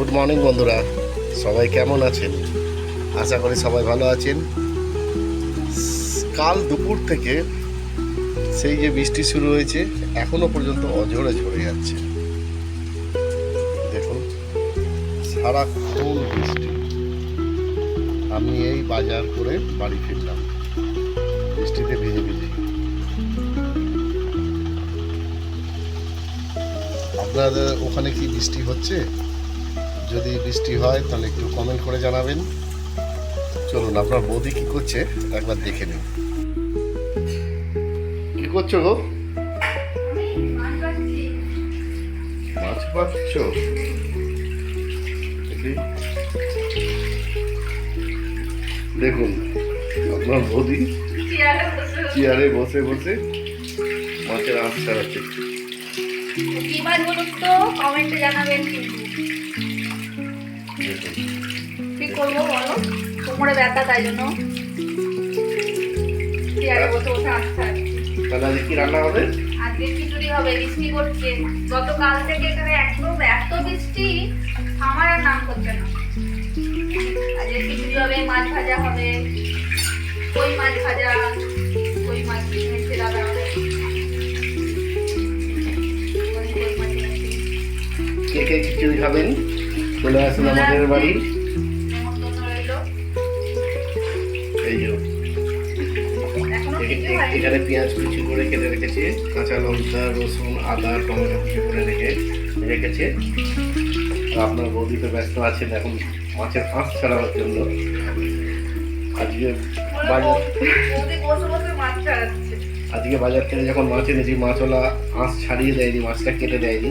Good morning, বন্ধুরা। সবাই কেমন আছেন? আশা করি সবাই ভালো আছেন। কাল দুপুর থেকে সেই যে বৃষ্টি শুরু হয়েছে, এখনও পর্যন্ত অঝরে ঝরে যাচ্ছে। দেখুন, সারাক্ষণ বৃষ্টি। আমি এই বাজার করে বাড়ি ফিরলাম। বৃষ্টিতে ভিজে ভিজে। আপনাদের ওখানে কি বৃষ্টি হচ্ছে? যদি বৃষ্টি হয় তাহলে একটু কমেন্ট করে জানাবেন। চলুন আপনার বৌদি কি করছে একবার দেখে নিন। কি করছ গো? মাছ পাচ্ছ? দেখি। দেখুন আপনার বৌদি চেয়ারে বসে বসে মাছের আঁশ ছাড়াচ্ছে। কি মাছ বলুন তো কমেন্টে জানাবেন কি করব বলো? কোমরে ব্যথা তাই জন্য। তাহলে আজকে কি রান্না হবে? আজকে খিচুড়ি হবে বৃষ্টি করছে। গতকাল থেকে এখানে একদম এত বৃষ্টি আমার আর নাম করছে না। আজকে খিচুড়ি হবে মাছ ভাজা হবে কই মাছ ভাজা কই মাছ এনেছে দাদা এনেছে। কে কে খিচুড়ি খাবেন? চলে আসুন আমাদের বাড়ি। এই যে। এখনও পেঁয়াজ কুচি করে কেটে রেখেছে কাঁচা লঙ্কা রসুন আদা টমেটো কুচি করে রেখে রেখেছে। আপনার বৌদি তো ব্যস্ত আছেন এখন মাছের আঁশ ছাড়ানোর জন্য। আজকে বাজার। আজকে বাজার থেকে যখন মাছ এনেছি মাছওয়ালা আঁশ ছাড়িয়ে দেয়নি মাছটা কেটে দেয়নি।